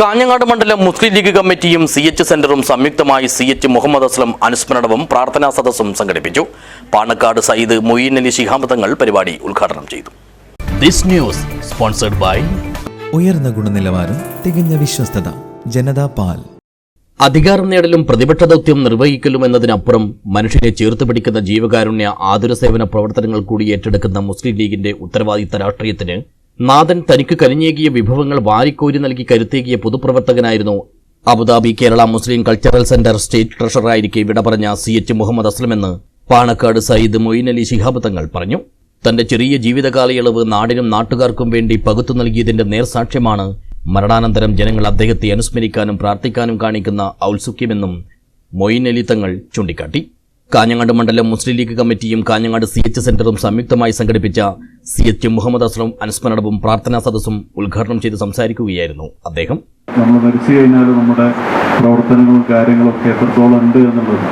കാഞ്ഞങ്ങാട് മണ്ഡലം മുസ്ലിം ലീഗ് കമ്മിറ്റിയും C H സെന്ററും സംയുക്തമായി സി എച്ച് മുഹമ്മദ് അസ്ലം അനുസ്മരണവും പ്രാർത്ഥനാ സദസ്സും സംഘടിപ്പിച്ചു. പാണക്കാട് സയ്യിദ് മൊയ്യീൻ അലി ശിഹാബ് തങ്ങൾ പരിപാടി ഉദ്ഘാടനം ചെയ്തു. ദിസ് ന്യൂസ് സ്പോൺസർഡ് ബൈ ഉയർന്ന ഗുണനിലവാരം തികഞ്ഞ വിശ്വസ്തത ജനതാ പാൽ. അധികാരം നേടലും പ്രതിപക്ഷ ദൗത്യം നിർവഹിക്കലും എന്നതിനപ്പുറം മനുഷ്യനെ ചേർത്ത് പിടിക്കുന്ന ജീവകാരുണ്യ ആതുര സേവന പ്രവർത്തനങ്ങൾ കൂടി ഏറ്റെടുക്കുന്ന മുസ്ലിം ലീഗിന്റെ ഉത്തരവാദിത്ത രാഷ്ട്രീയത്തിന് നാഥൻ തനിക്ക് കനിഞ്ഞേകിയ വിഭവങ്ങൾ വാരിക്കോരി നൽകി കരുത്തേകിയ പൊതുപ്രവർത്തകനായിരുന്നു Abu Dhabi Kerala Muslim cultural centre state ട്രഷററായിരിക്കെ വിട പറഞ്ഞ സി എച്ച് മുഹമ്മദ് അസ്ലമെന്ന് പാണക്കാട് സയ്യിദ് മൊയ്ൻ അലി ശിഹാബ് തങ്ങൾ പറഞ്ഞു. തന്റെ ചെറിയ ജീവിതകാലയളവ് നാടിനും നാട്ടുകാർക്കും വേണ്ടി പകുത്തു നൽകിയതിന്റെ നേർസാക്ഷ്യമാണ് മരണാനന്തരം ജനങ്ങൾ അദ്ദേഹത്തെ അനുസ്മരിക്കാനും പ്രാർത്ഥിക്കാനും കാണിക്കുന്ന ഔത്സുക്യമെന്നും മൊയ്ൻ അലി തങ്ങൾ ചൂണ്ടിക്കാട്ടി. കാഞ്ഞങ്ങാട് മണ്ഡലം മുസ്ലിം ലീഗ് കമ്മിറ്റിയും കാഞ്ഞങ്ങാട് സി എച്ച് സെന്ററും സംയുക്തമായി സംഘടിപ്പിച്ച സി എച്ച് മുഹമ്മദ് അസ്ലം അനുസ്മരണവും പ്രാർത്ഥനാ സദസ്സും ഉദ്ഘാടനം ചെയ്ത് സംസാരിക്കുകയായിരുന്നു അദ്ദേഹം. നമ്മൾ മരിച്ചു കഴിഞ്ഞാൽ നമ്മുടെ പ്രവർത്തനങ്ങളും കാര്യങ്ങളും ഒക്കെ എത്രത്തോളം ഉണ്ട് എന്നുള്ളത്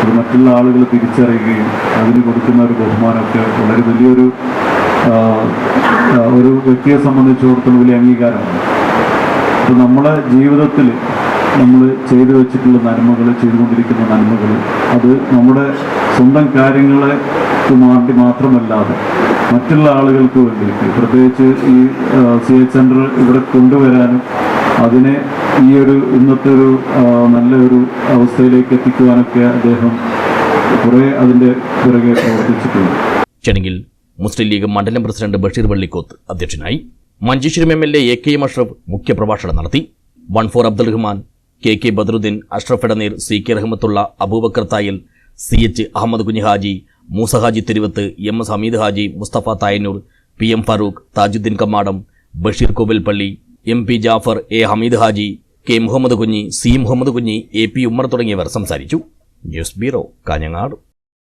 അത് മറ്റുള്ള ആളുകൾ തിരിച്ചറിയുകയും അതിന് കൊടുക്കുന്ന ഒരു ബഹുമാനമൊക്കെ വളരെ വലിയൊരു ഒരു വ്യക്തിയെ സംബന്ധിച്ചിടത്തോളം വലിയ അംഗീകാരമാണ്. അപ്പോൾ നമ്മളെ ജീവിതത്തിൽ നമ്മൾ ചെയ്തു വെച്ചിട്ടുള്ള നന്മകൾ ചെയ്തുകൊണ്ടിരിക്കുന്ന നന്മകൾ അത് നമ്മുടെ സ്വന്തം കാര്യങ്ങളെ മാറ്റി മാത്രമല്ലാതെ മറ്റുള്ള ആളുകൾക്ക് വേണ്ടിയിട്ട്. പ്രത്യേകിച്ച് ഈ സി എച്ച് സെന്റർ ഇവിടെ കൊണ്ടുവരാനും അതിനെ ഈ ഒരു ഇന്നത്തെ ഒരു നല്ലൊരു അവസ്ഥയിലേക്ക് എത്തിക്കുവാനൊക്കെ അദ്ദേഹം കുറെ അതിന്റെ പിറകെ പ്രവർത്തിച്ചിട്ടുണ്ട്. ചടങ്ങിൽ മുസ്ലിം ലീഗ് മണ്ഡലം പ്രസിഡന്റ് ബഷീർ വള്ളിക്കോത്ത് അധ്യക്ഷനായി Manjeshwaram M L A A K M Ashraf മുഖ്യപ്രഭാഷണം നടത്തി. One four Abdul Rahman K K Badruddin Ashraf Edneer C K Rahmathulla Abubakar Thayil C H Ahmed Kunju Haji Moosa Haji Thiruvath M S Hameed Haji Mustafa Thayannur P M Farooq Thajudheen Kammadam Basheer Kovilpally M P Jafar A Hameed Haji K Muhammad Kunhi C Muhammad Kunhi A P Ummer തുടങ്ങിയവർ സംസാരിച്ചു. News bureau Kanhangad.